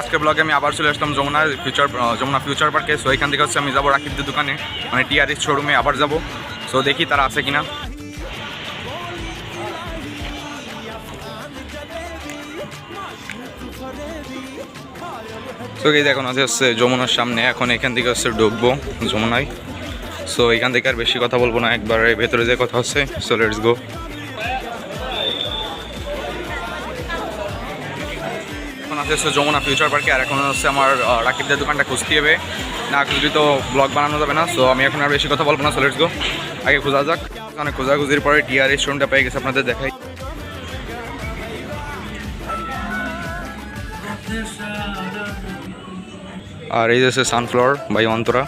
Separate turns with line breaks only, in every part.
আজকে ব্লগে আমি আবার চলে আসলাম যমুনা ফিউচার যমুনা ফিউচার পার্কে সো এখান থেকে হচ্ছে আমি যাব রাকিবদের দোকানে মানে টিআরএস শোরুমে আবার যাব। সো দেখি তারা আছে কিনা। তো এই দেখুন আছে হচ্ছে যমুনার সামনে, এখন এখান থেকে হচ্ছে ঢুকবো যমুনায়। সো এখান থেকে আর বেশি কথা বলব না, একবার ভেতরে যে কথা হচ্ছে। সো লেটস গো আছে হচ্ছে যমুনা ফিউচার পার্কে, আর এখন হচ্ছে আমার রাকিবদের দোকানটা খুঁজতে হবে। না খুঁজলে তো ব্লগ বানানো যাবে না সো আমি এখন আর বেশি কথা বলব না সো লেটস গো আগে খোঁজা যাক, অনেক খোঁজাখুঁজির পরে টিআর রেস্টুরেন্টটা পেয়ে গেছে, আপনাদের দেখাই। আর এই যে সানফ্লাওয়ার বাই অন্তরা।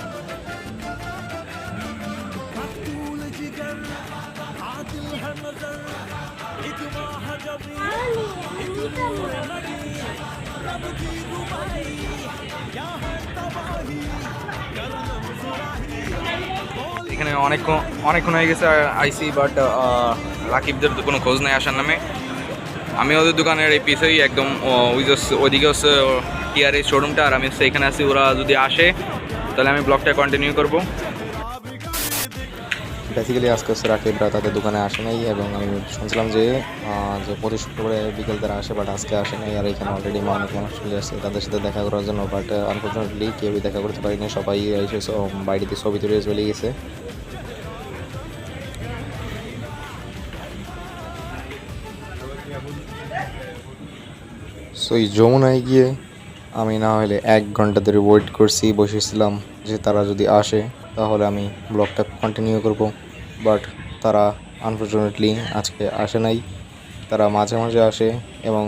এখানে অনেকক্ষণ অনেকক্ষণ হয়ে গেছে আইসি বাট রাকিবদের তো কোনো খোঁজ নেই আসার নামে। আমি ওদের দোকানের এই পিছেই একদম ওই ওইদিকে হচ্ছে টিআরএস শোরুমটা আর আমি হচ্ছে এখানে আছি, ওরা যদি আসে, তাহলে আমি ব্লগটা কন্টিনিউ করব।
বেসিক্যালি আজকে হচ্ছে রাকিবরা তাদের দোকানে আসে নাই এবং আমি শুনছিলাম যে যে প্রতি শুক্রবারে বিকেল তারা আসে বাট আজকে আসে নাই, আর এখানে অলরেডি অনেক মানুষ চলে আসছে তাদের সাথে দেখা করার জন্য বাট আনফর্চুনেটলি কেউই দেখা করতে পারিনি, সবাই এসে বাড়িতে ছবি তুলে চলে গেছে। সো এই যমুনায় গিয়ে আমি না হলে এক ঘণ্টা ধরে ওয়েট করছি, বসেছিলাম যে তারা যদি আসে, তাহলে আমি ব্লগটা কন্টিনিউ করব। বাট তারা আনফর্চুনেটলি আজকে আসে নাই। তারা মাঝে মাঝে আসে এবং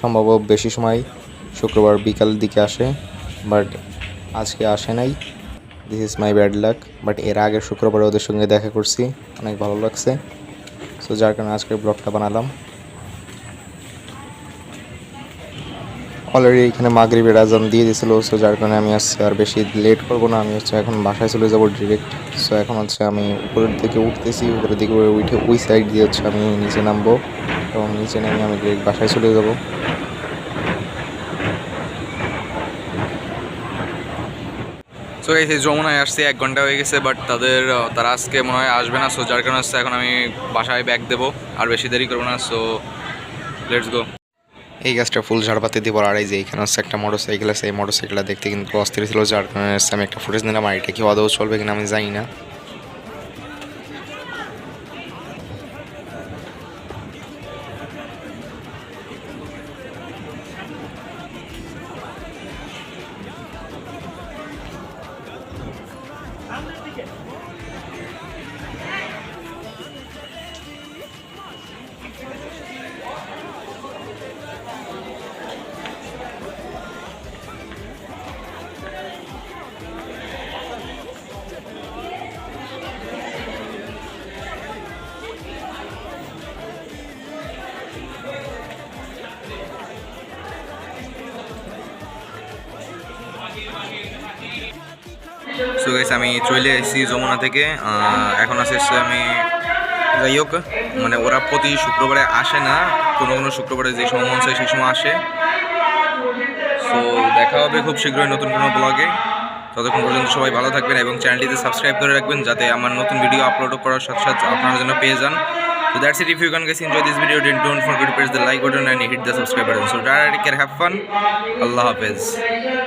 সম্ভব বেশি সময় শুক্রবার বিকালের দিকে আসে, বাট আজকে আসে নাই। This is my bad luck but এর আগে শুক্রবার ওদের সঙ্গে দেখা করছি, অনেক ভালো লাগছে। সো যার কারণে আজকের ব্লগটা বানালাম। অলরেডি এখানে মাগরিবের আজান দিয়ে দিয়েছিল সো যার কারণে আমি হচ্ছে আর বেশি লেট করব না। আমি হচ্ছে এখন বাসায় চলে যাব ডিরেক্ট সো এখন হচ্ছে আমি উপরের দিকে উঠতেছি, উপরের দিকে উঠে ওই সাইড দিয়ে হচ্ছে আমি নিচে নামবো এবং নিচে নেমে আমি ডিরেক্ট বাসায় চলে যাব।
সো এই যমুনায় আসছে, এক ঘণ্টা হয়ে গেছে বাট তাদের তারা আজকে মনে হয় আসবে না। সো যার কারণে হচ্ছে এখন আমি বাসায় ব্যাগ দেবো, আর বেশি দেরি করব না। সো লেটস গো
এই গাছটা ফুল ঝাড়পাতি দিব আর এই যে এখানে হচ্ছে একটা মোটর সাইকেল আছে, এই মোটর সাইকেলটা দেখতে কিন্তু অস্থির ছিল, যার আমি একটা ফুটেজ নিলাম, আর এটা কি আদৌ চলবে কিনা আমি জানি না।
সো গাইস আমি চলে এসেছি যমুনা থেকে এখন হচ্ছে আমি যাই হোক মানে ওরা প্রতি শুক্রবারে আসে না কোনো কোনো শুক্রবারে যে সময় চায় সেই সময় আসে সো দেখা হবে খুব শীঘ্রই নতুন কোনো ব্লগে ততক্ষণ পর্যন্ত সবাই ভালো থাকবেন এবং চ্যানেলটিতে সাবস্ক্রাইব করে রাখবেন যাতে আমার নতুন ভিডিও আপলোড করার সাথে সাথে আপনারা যেন পেয়ে যান So that's it. If you can guys enjoy this video, then don't forget to press the like button and hit the subscribe button. So, take care, have fun. Allah Hafiz.